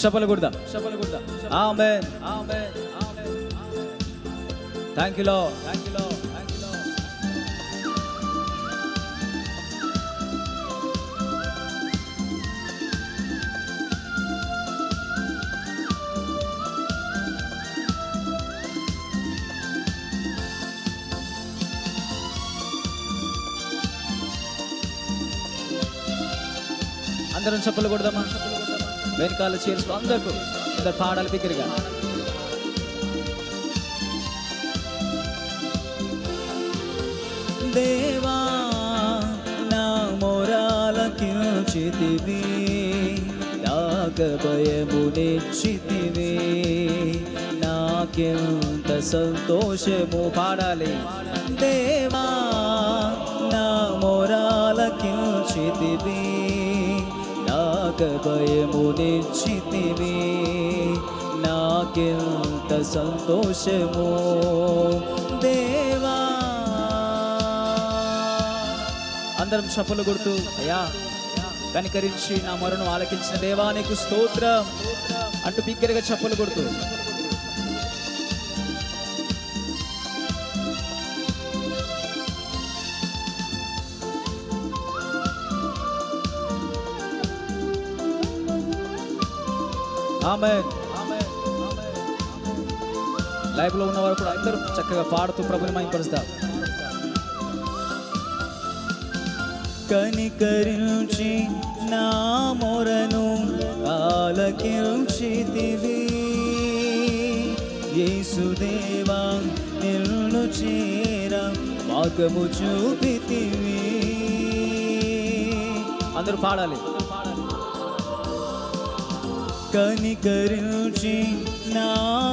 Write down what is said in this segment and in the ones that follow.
చప్పలు కొడదాం చప్పలు కొడదాం amen. Amen thank you Lord thank you Lord థ్యాంక్లో అందరం చెప్పలు కొడదామా వెనకాల చేర్చుకో అందరికీ అందరు పాడాలి దగ్గరగా. దేవా నా మొరాలకించితివి నాక భయము నెచ్చితివి నాకెంత సంతోషము పాడాలి. దేవా నాక భయము నెచ్చితివి నాకెంత సంతోషము? దేవా! అందరం చప్పలు కొడుతూ అయ్యా కనికరించి నా మరణం ఆలకించిన దేవానికి స్తోత్రం అంటూ బిగ్గరగా చప్పలు కొడుతూ ఆమె. లైవ్లో ఉన్నవారు కూడా అందరూ చక్కగా పాడుతూ ప్రభుని మైపరుస్తారు కనికరించి నా మొరను ఆలకించితివి. యేసుదేవా నిన్ను చేర మార్గము చూపితివి. అందరూ పాడాలి. కనికరించి నా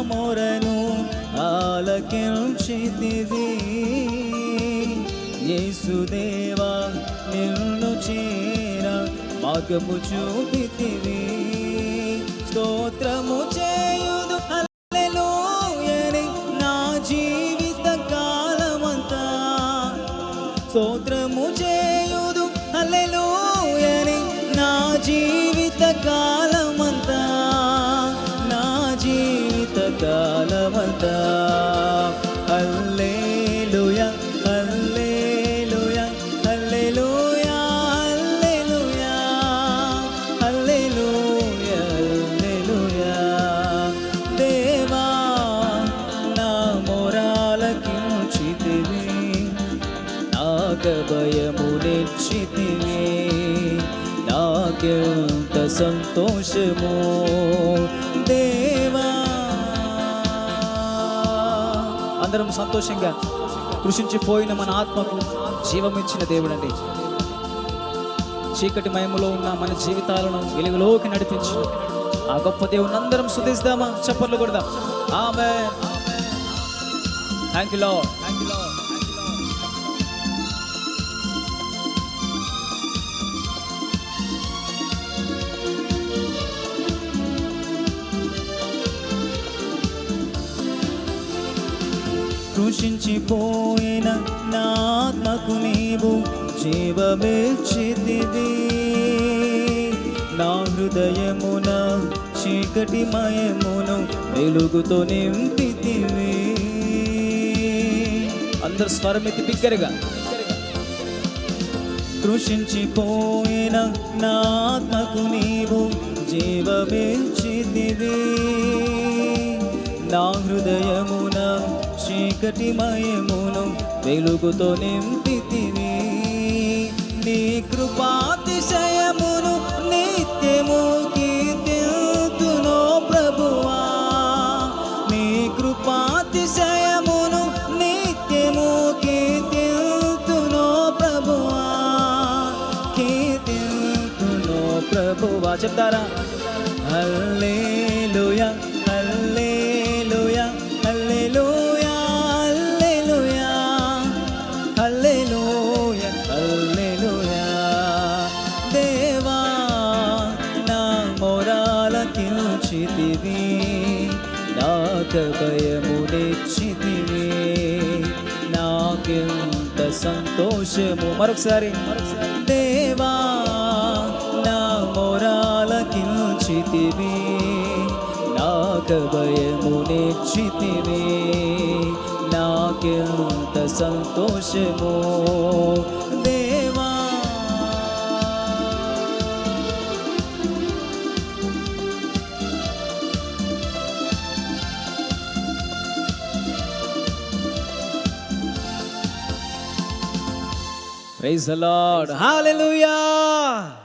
మొరను ఆలకించితివి. యేసుదేవా నిన్ను చేర మార్గము చూపితివి. స్తోత్రము చేయుదు హల్లెలూయని నా జీవిత కాలమంతా. స్తోత్రము చేయుదు హల్లెలూయని నా జీవిత కాలం నెచ్చితివి నాకెంత సంతోషము. దేవా అందరం సంతోషంగా కృషించిపోయిన మన ఆత్మకు జీవమిచ్చిన దేవుడండి. చీకటి మయములో ఉన్న మన జీవితాలను వెలుగులోకి నడిపించు. ఆ గొప్ప దేవుని అందరం సుధిస్తామా చప్పట్లు కొడదాం. ఆమె thank you Lord thank you Lord కృషించిపోయిన నా ఆత్మకు నీవు జీవమిచ్చితివి నా హృదయమున చీకటి మయమును వెలుగుతో నింపితివి. అందరు స్వరమితి బిగ్గరగా. కృషించిపోయిన నా ఆత్మకు నీవు జీవమిచ్చితివి నా హృదయమున చీకటి మయమును వెలుగుతో నింపితివి. నీ కృపాతిశయమును నిత్యము కీర్తిను ప్రభువా. నీ కృపాతిశయమును నిత్యము కీర్తిను ప్రభువా. కీర్తిను ప్రభువా. చెప్తారా? హల్లెలూయా. నాక భయము నెచ్చితివి నాకెంత సంతోషము. మరొకసారి. దేవా నా మొరాలకించి మార్చితివి నాక భయము నేర్చితివి నాకెంత సంతోషము. Praise the Lord. Praise Hallelujah.